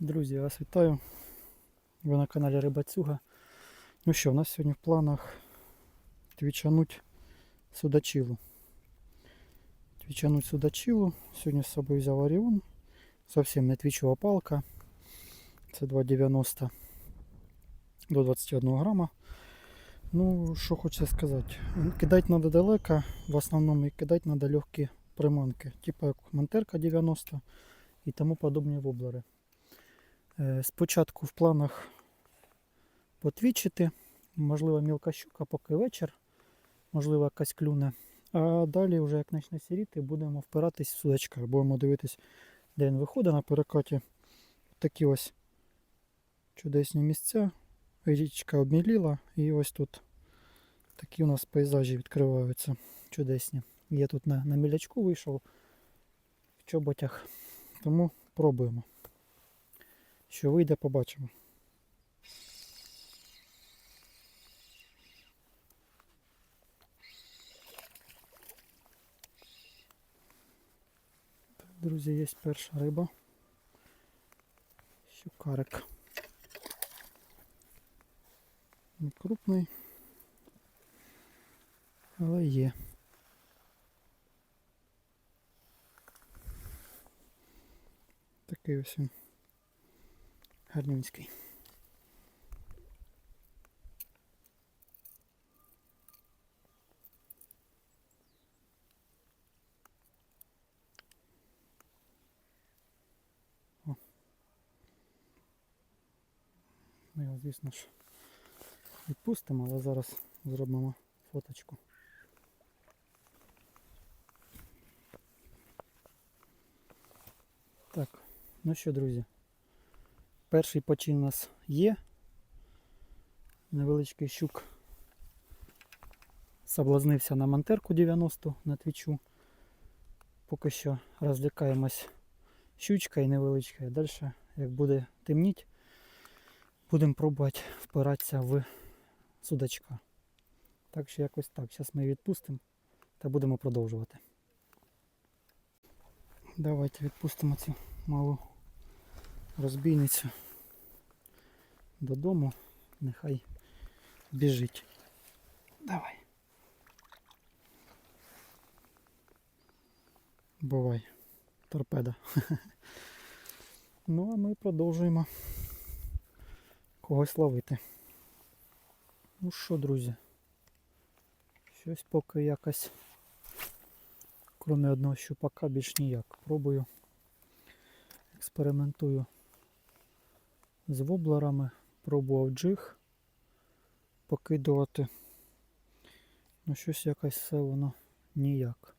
Друзі, я вас вітаю. Ви на каналі Рибацюга. Ну що, у нас сьогодні в планах твічануть судачилу. Твічануть судачилу. Сьогодні з собою взяв Оріон. Зовсім не твічова палка. Це 2,90 до 21 грама. Ну, що хочу сказати. Кидати треба далеко, в основному і кидати треба легкі приманки, типу як Монтерка 90 і тому подобні воблери. Е, Спочатку в планах потвічити, можливо, мілка щука, поки вечір, можливо, якась клюне. А далі, вже як почне сіріти, будемо впиратись в судачка. Будемо дивитись, де він виходить на перекаті. Такі ось чудесні місця. Річка обміліла і ось тут такі у нас пейзажі відкриваються чудесні. Я тут на, на мілячку вийшов в чоботях, тому пробуємо. Що вийде, побачимо. Друзі, є перша риба. Щукарик. Не крупний, але є. Такий ось він. Гарнюнський. О. Ми його, звісно ж, відпустимо, але зараз зробимо фоточку. Так, ну що, друзі, Перший почин у нас є. Невеличкий щук соблазнився на мантерку 90 на твічу. Поки що розлякаємось щучка і невеличка. Далі, як буде темніть, будемо пробувати впиратися в судачка. Так що якось так. Зараз ми відпустимо та будемо продовжувати. Давайте відпустимо цю малу розбійницю додому, нехай біжить. Давай. Бувай, торпеда. ну, а ми продовжуємо когось ловити. Ну що, друзі? Щось поки якось, крім одного щупака, більш ніяк. Пробую, експериментую з воблерами, пробував джиг покидувати. Ну щось якось все воно ніяк.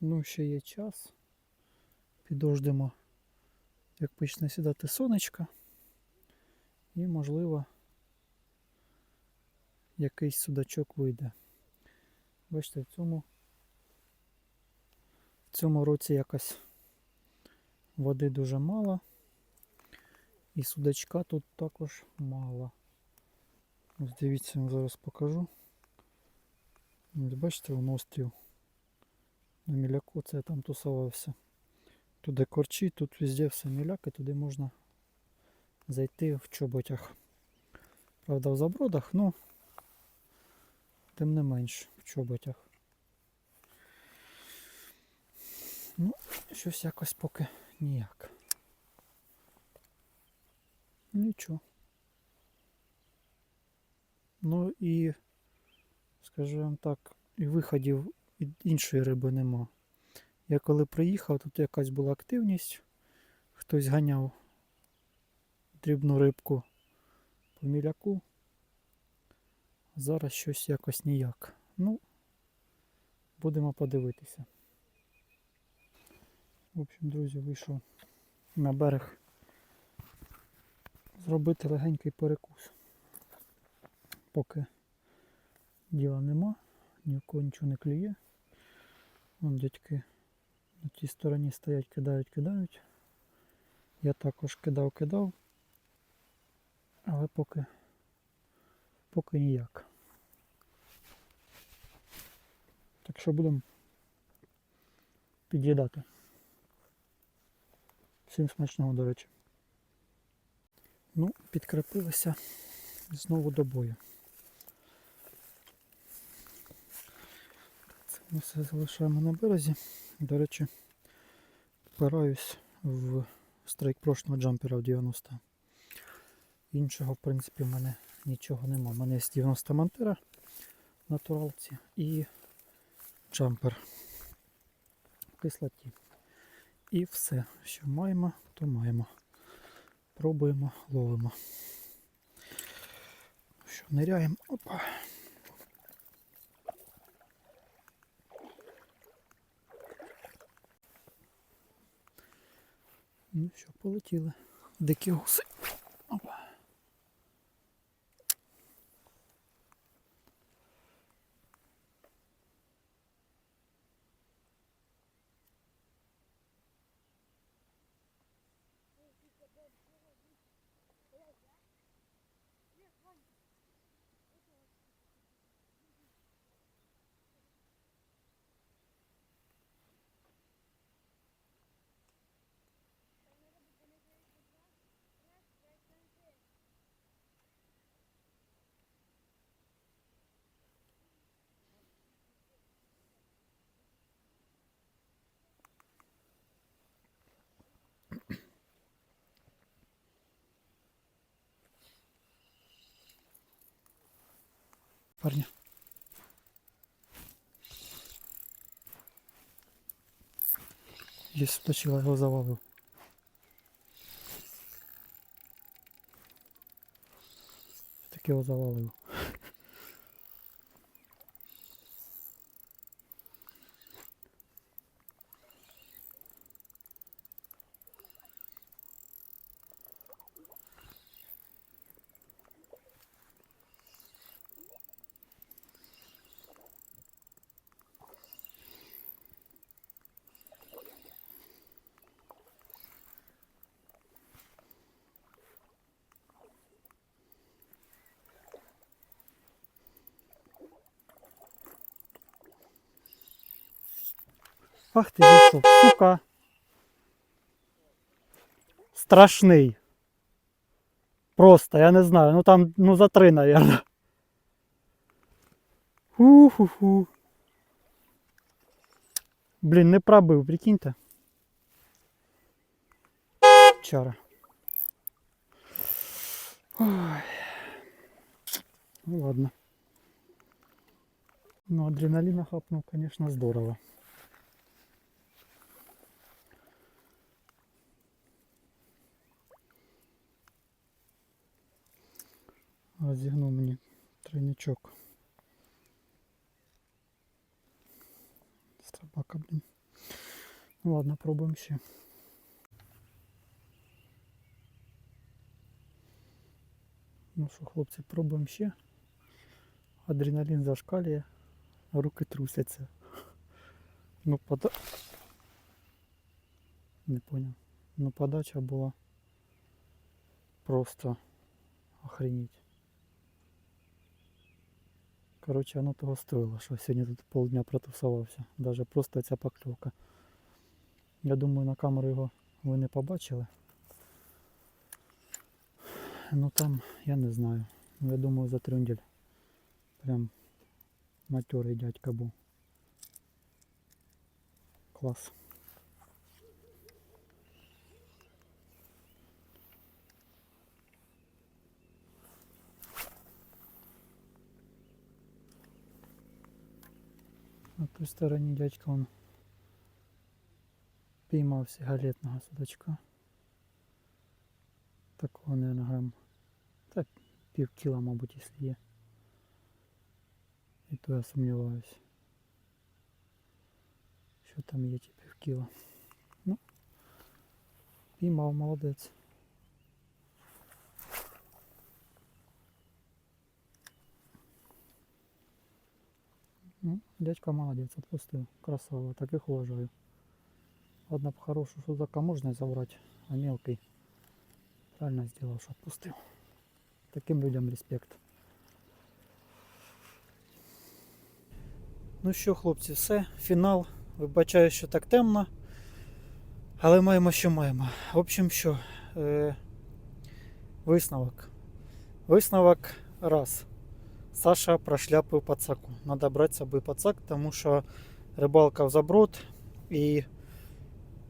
Ну, ще є час. Підождемо, як почне сідати сонечко. І можливо якийсь судачок вийде. Бачите, в цьому в цьому році якось води дуже мало. І судачка тут також мало. Ось дивіться, я зараз покажу. Ось бачите, вон острів. На міляку це я там тусувався. Туди корчі, тут везде все міляк і туди можна зайти в чоботях. Правда, в забродах, ну тим не менш в чоботях. Ну, щось якось поки ніяк. Нічого. Ну і, скажу вам так, і виходів від іншої риби нема. Я коли приїхав, тут якась була активність, хтось ганяв дрібну рибку по міляку. Зараз щось якось ніяк. Ну, будемо подивитися. В общем, друзі, вийшов на берег зробити легенький перекус. Поки діла нема, ні в кого нічого не клює. Вон дядьки на тій стороні стоять, кидають, кидають. Я також кидав, кидав, але поки, поки ніяк. Так що будемо під'їдати. Всім смачного, до речі. Ну, підкрепилися знову до бою. Це ми все залишаємо на березі. До речі, впираюсь в страйк прошлого джампера в 90. Іншого, в принципі, в мене нічого нема. У мене є 90 Мантера натуралці і джампер в кислоті. І все, що маємо, то маємо. Пробуємо, ловимо. Що, ниряємо. Опа. Ну що, полетіли. Дикі гуси. Парня. Есть вточила, його завалив. Так його завалив. Ах ти вийшов, сука. Страшний. Просто, я не знаю. Ну там, ну за три, наверное. Ху-ху-ху. Блін, не пробив, прикиньте. Чара. Ой. Ну ладно. Ну, адреналина хапнул, конечно, здорово. Розігнув мені тройничок. Собака, блін. Ну ладно, пробуємо ще. Ну що, хлопці, пробуємо ще. Адреналін зашкалює, руки трусяться. Ну, пода... Не понял. Ну, подача була просто охренеть. Короче, оно того стоило, що сьогодні тут полдня протусувався. Даже просто ця покльовка. Я думаю, на камеру його ви не побачили. Ну там, я не знаю. Я думаю, за трюндель. Прям материй дядька був. Клас. На стороні дядька он піймав сигаретного судачка. Такого, наверное, грам. Так, пів кіла, мабуть, якщо є. І то я сумніваюсь. Що там є ті пів кіла. Ну, піймав, молодець. Ну, дядька молодец, отпустил. Красава, таких уважаю. Ладно, б хорошую судака можно забрать, а мелкий правильно сделал, что отпустил. Таким людям респект. Ну що, хлопці, все, фінал. Вибачаю, що так темно. Але маємо, що маємо. В общем, що, е, висновок. Висновок раз. Саша прошляпив пацаку. Надо брати з собою пацак, тому що рибалка в заброд. І,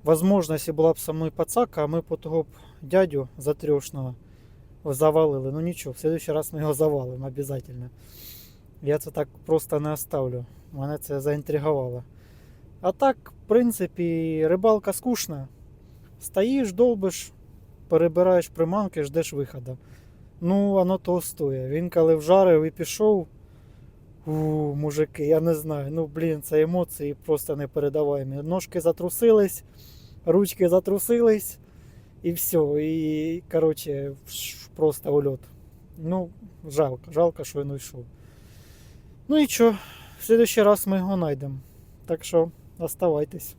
якщо була б со мною пацака, ми по того б дядю затрьошного завалили. Ну нічого, в следующий раз ми його завалимо обов'язково. Я це так просто не оставлю. Мене це заінтригувало. А так, в принципі, рибалка скучна. Стоїш, долбиш, перебираєш приманки, ждеш виходу. Ну, воно того стоїть. Він коли вжарив і пішов. У, мужики, я не знаю. Ну, блін, це емоції просто непередаваємі. Ножки затрусились, ручки затрусились, і все. І, коротше, просто ульот. Ну, жалко, жалко, що він уйшов. Ну і що, в следующий раз ми його знайдемо. Так що оставайтесь.